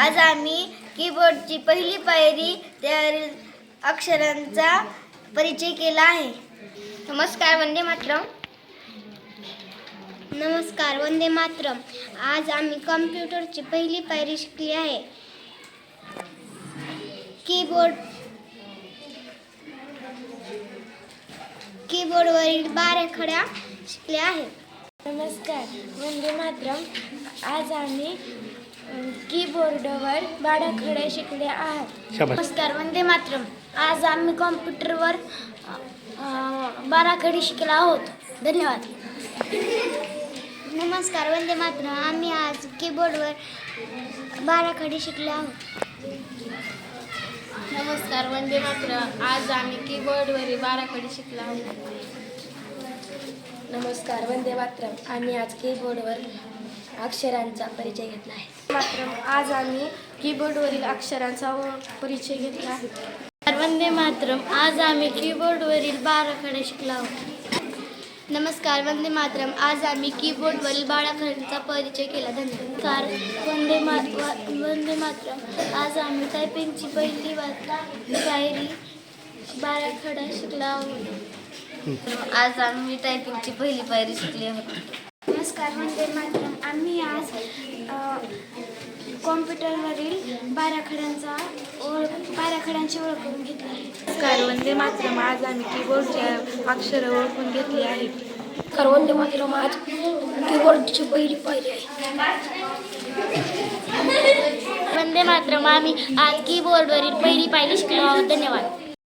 आज आम्ही कीबोर्डची पहिली पायरी त्यावरील अक्षरांचा परिचय केला आहे. नमस्कार वंदे मातरम. नमस्कार वंदे मातरम. आज आम्ही कम्प्युटरची पहिली पायरी शिकली आहे. कीबोर्ड कीबोर्डवरील बारा खड्या शिकल्या आहेत. नमस्कार वंदे मातरम. आज आम्ही कीबोर्डवर बाडाखड्या शिकले आहात. शाबास. नमस्कार वंदे मातरम. आज आम्ही कॉम्प्युटरवर बाराखडी शिकला आहोत. धन्यवाद. नमस्कार वंदे मातरम. आम्ही आज कीबोर्डवर बाराखडी शिकले आहोत. नमस्कार वंदे मातरम. आज आम्ही कीबोर्डवरील बाराखडी शिकला आहोत. नमस्कार वंदे मातरम. आम्ही आज कीबोर्डवर अक्षरांचा परिचय घेतला आहे. मातरम आज आम्ही कीबोर्डवरील अक्षरांचा परिचय घेतला आहे. वंदे मातरम आज आम्ही कीबोर्डवरील बाराखडे शिकलो आहोत. नमस्कार वंदे मातरम आज आम्ही कीबोर्डवरील बाराखड्यांचा परिचय केला. धन्यवाद. वंदे मा वा- वंदे मातरम आज आम्ही टायपिंगची पहिली पायरी बाराखडा शिकला आहोत. आज आम्ही टायपिंगची पहिली पायरी शिकली आहोत नमस्कार वंदे मातरम. आम्ही आज कॉम्प्युटरवरील बाराखड्यांचा ओळख बाराखड्यांची ओळख करून घेतली आहे. नमस्कार वंदे मातरम. आज आम्ही कीबोर्डचे अक्षर ओळखून घेतली आहेत. तर वंदे मातरम. आज कीबोर्डची पहिली पायरी आहे. वंदे मातरम. आम्ही आज कीबोर्डवरील पहिली पायरी शिकलो आहोत. धन्यवाद.